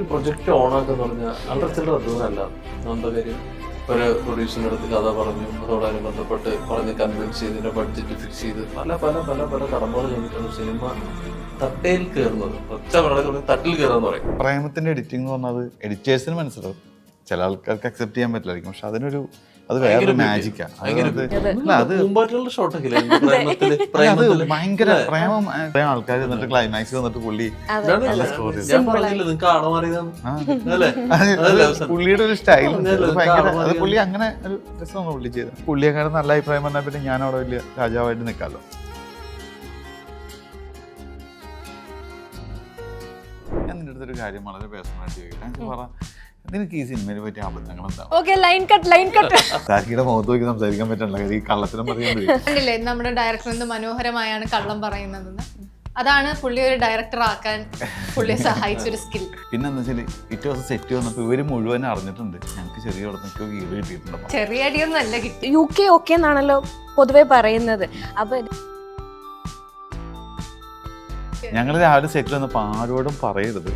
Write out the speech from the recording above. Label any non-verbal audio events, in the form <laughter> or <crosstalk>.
ഒരു പ്രൊജക്ട് ഓണാക്കെന്ന് പറഞ്ഞാൽ അത്ര ചില്ലറ അതൊന്നുമല്ല നമ്മുടെ പേര് ഒരു പ്രൊഡ്യൂസറിന്റെ അടുത്ത് കഥ പറഞ്ഞു. അതോടൊപ്പം ബന്ധപ്പെട്ട് പറഞ്ഞ് കൺവിൻസ് ചെയ്ത് ബഡ്ജറ്റ് ഫിക്സ് ചെയ്ത് പല പല പല പല കടമ്പകൾ കഴിഞ്ഞിട്ടാണ് സിനിമ തട്ടയിൽ കയറുന്നത്. ഒറ്റ വളരെ തട്ടിൽ കയറുക പറയും. പ്രേമത്തിന്റെ എഡിറ്റിംഗ് എന്ന് പറഞ്ഞാൽ എഡിറ്റേഴ്സിന് മനസ്സിലാവും. ചില ആൾക്കാർക്ക് അക്സെപ്റ്റ് ചെയ്യാൻ പറ്റില്ലായിരിക്കും. പക്ഷെ അതിനൊരു അത് വേറൊരു മാജിക്കാണ് അത് ഭയങ്കര <laughs> പ്രേമം ആൾക്കാർ എന്നിട്ട് ക്ലൈമാക്സ് വന്നിട്ട് പുള്ളി? പുള്ളിയുടെ ഒരു സ്റ്റൈൽ ഭയങ്കര അത് പുള്ളി അങ്ങനെ ഒരു രസമാണ് പുള്ളി ചെയ്തത്. പുള്ളിയെക്കാളും നല്ല അഭിപ്രായം പറഞ്ഞാൽ പിന്നെ ഞാൻ അവിടെ വലിയ രാജാവായിട്ട് നിൽക്കാമല്ലോ ഞാൻ നിന്റെ അടുത്തൊരു കാര്യം വളരെ പേഴ്സണലായിട്ട് ചോദിക്കാം പറ നിനക്ക് ഈ സിനിമയെ പറ്റി അബദ്ധങ്ങൾ എന്താ okay line cut line cut സാക്കിയുടെ മുഖത്ത് നോക്കി സംസാരിക്കാൻ പറ്റണല്ലോ. ഈ കള്ളത്തിനും പറയാൻ കണ്ടില്ലേ നമ്മുടെ ഡയറക്ടർ എന്ത് മനോഹരമായാണ് കള്ളം പറയുന്നത് അതാണ് പുള്ളി ഒരു ഡയറക്ടർ ആക്കാൻ പുള്ളിയെ സഹായിച്ച ഒരു സ്കിൽ പിന്നെ എന്താ വെച്ചാൽ ഇറ്റ് വാസ് സെറ്റ് വന്നപ്പോൾ ഇവർ മുഴുവൻ അറിഞ്ഞിട്ടുണ്ട്. ഞങ്ങൾക്ക് ചെറിയ ഉടനൊക്കെ വീട് കിട്ടിയിട്ടുണ്ടോ ചെറിയ അടിയൊന്നും അല്ല കിട്ടി. യു കെ ഓക്കെ എന്നാണല്ലോ പൊതുവെ പറയുന്നത്. അപ്പൊ ഞങ്ങൾ രാവിലെ സെറ്റിൽ വന്നപ്പോൾ ആരോടും പറയരുത്.